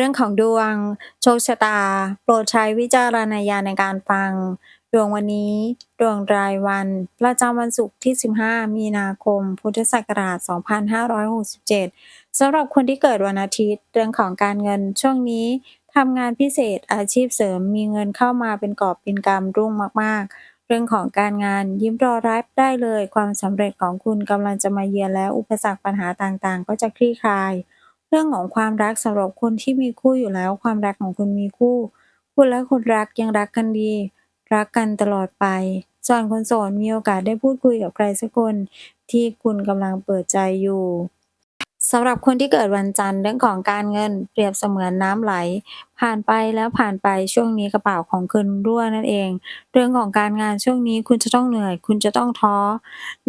เรื่องของดวง โชคชะตา โปรดใช้วิจารณญาณในการฟัง ดวงวันนี้ ดวงรายวัน ประจำวันศุกร์ที่ 15 มีนาคม พุทธศักราช 2567 สำหรับคนที่เกิดวันอาทิตย์ เรื่องของการเงินช่วงนี้ทำงานพิเศษอาชีพเสริมมีเงินเข้ามาเป็นกอบเป็นกำรุ่งมาก ๆเรื่องของการงานยิ้มรอรับได้เลย ความสำเร็จของคุณกำลังจะมาเยือนแล้วอุปสรรคปัญหาต่างๆ ก็จะคลี่คลาย เรื่องของความรักสำหรับคนที่มีคู่อยู่แล้ว ความรักของคุณมีคู่ คุณและคนรักยังรักกันดี รักกันตลอดไปส่วนคนโสดมีโอกาสได้พูดคุยกับใครสักคนที่คุณกำลังเปิดใจอยู่ สำหรับคนที่เกิดวันจันทร์เรื่องของการเงินเปรียบเสมือนน้ำไหล ผ่านไปแล้วผ่านไปช่วงนี้กระเป๋าของคุณรั่วนั่นเอง เรื่องของการงานช่วงนี้คุณจะต้องเหนื่อย คุณจะต้องท้อ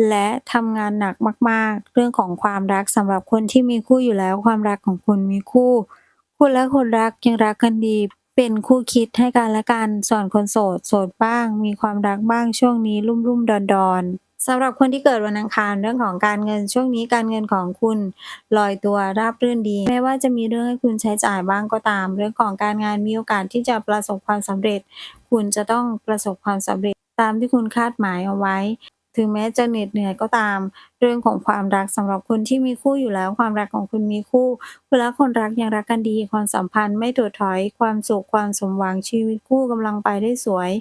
และทำงานหนักมาก ๆ เรื่องของความรักสำหรับคนที่มีคู่อยู่แล้ว ความรักของคุณมีคู่ คุณและคนรักยังรักกันดีเป็นคู่คิดให้กันและกันส่วนคนโสดโสดบ้าง มีความรักบ้างช่วงนี้รุ่มๆดอนๆ สำหรับคนที่เกิดวันอังคารเรื่องของการเงินช่วงนี้การเงินของคุณลอยตัวราบรื่นดีแม้ว่าจะมีเรื่องให้คุณใช้จ่ายบ้างก็ตาม เรื่องของการงานมีโอกาสที่จะประสบความสำเร็จ คุณจะต้องประสบความสำเร็จตามที่คุณคาดหมายเอาไว้ ถึงแม้จะเหน็ดเหนื่อยก็ตาม เรื่องของความรักสำหรับคนที่มีคู่อยู่แล้ว ความรักของคุณมีคู่คุณและคนรักยังรักกันดีความสัมพันธ์ไม่ถดถอยความสุขความสมหวังชีวิตคู่กำลังไปได้สวย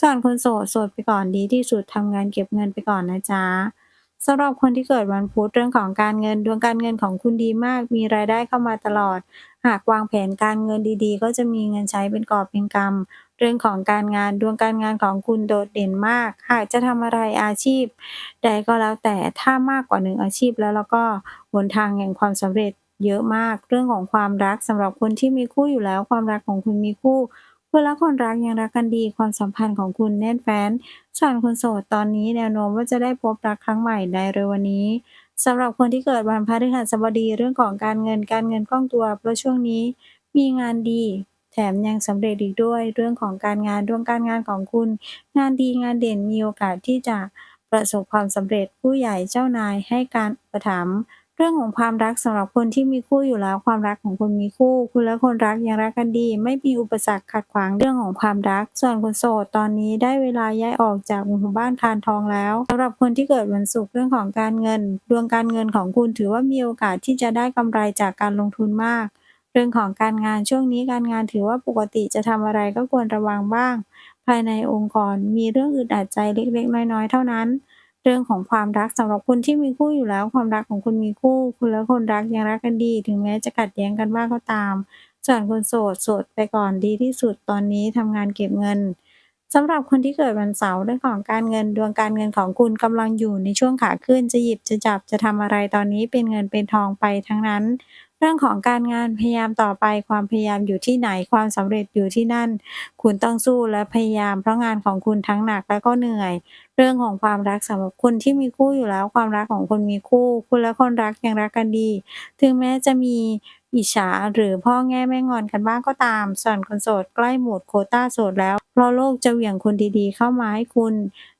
ส่วนคนโสดโสดไปก่อนดีที่สุดทำงานเก็บเงินไปก่อนนะจ๊ะสำหรับคนที่เกิดวันพุธเรื่องของการเงินดวงการเงินของคุณดีมาก มีรายได้เข้ามาตลอด หากวางแผนการเงินดีๆ ก็จะมีเงินใช้เป็นกอบเป็นกำเรื่องของการงานดวงการงานของคุณโดดเด่นมาก หากจะทำอะไรอาชีพ ใดก็แล้วแต่ถ้ามากกว่าหนึ่งอาชีพแล้วแล้วก็หนทางแห่งความสำเร็จเยอะมากเรื่องของความรักสำหรับคนที่มีคู่อยู่แล้ว ความรักของคุณมีคู่ คุณและคนรักยังรักกันดีความสัมพันธ์ของคุณแน่นแฟ้นส่วนคนโสดตอนนี้แนวโน้มว่าจะได้พบรักครั้งใหม่ในเร็ววันนี้สำหรับคนที่เกิดวันพฤหัสบดีเรื่องของการเงินการเงินคล่องตัว เพราะช่วงนี้มีงานดีแถมยังสำเร็จอีกด้วยเรื่องของการงานดวงการงานของคุณ งานดีงานเด่นมีโอกาสที่จะประสบความสำเร็จผู้ใหญ่เจ้านายให้การอุปถัมภ์ เรื่องของความรักสำหรับคนที่มีคู่อยู่แล้ว ความรักของคุณมีคู่ คุณและคนรักยังรักกันดี ไม่มีอุปสรรคขัดขวางเรื่องของความรัก ส่วนคนโสดตอนนี้ได้เวลาย้ายออกจากหมู่บ้านคานทองแล้วสำหรับคนที่เกิดวันศุกร์เรื่องของการเงิน ดวงการเงินของคุณถือว่ามีโอกาสที่จะได้กำไรจากการลงทุนมาก เรื่องของการงานช่วงนี้การงานถือว่าปกติจะทำอะไรก็ควรระวังบ้าง ภายในองค์กรมีเรื่องอึดอัดใจเล็กๆ น้อยๆ เท่านั้น เรื่องของความรักสำหรับคนที่มีคู่อยู่แล้ว ความรักของคุณมีคู่ คุณและคนรักยังรักกันดี ถึงแม้จะขัดแย้งกันบ้างก็ตามส่วนคนโสดโสดไปก่อนดีที่สุดตอนนี้ทำงานเก็บเงินสำหรับคนที่เกิดวันเสาร์เรื่องของการเงินดวงการเงินของคุณกำลังอยู่ในช่วงขาขึ้นจะหยิบจะจับจะทำอะไรตอนนี้เป็นเงินเป็นทองไปทั้งนั้น รื่องของการงานพยายามต่อไปความพยายามอยู่ที่ไหนความสำเร็จอยู่ที่นั่น คุณต้องสู้และพยายาม เพราะงานของคุณทั้งหนักและก็เหนื่อย เรื่องของความรักสำหรับคนที่มีคู่อยู่แล้ว ความรักของคนมีคู่ คุณและคนรักยังรักกันดี ถึงแม้จะมีอิจฉาหรือพ่อแง่แม่งอนกันบ้างก็ตาม ส่วนคนโสดใกล้หมดโคต้าโสดแล้วเพราะโลกจะเหวี่ยงคนดีๆ เข้ามาให้คุณ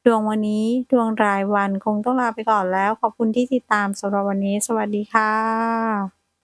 ดวงวันนี้ดวงรายวันคงต้องลาไปก่อนแล้ว ขอบคุณที่ติดตามสำหรับวันนี้ สวัสดีค่ะ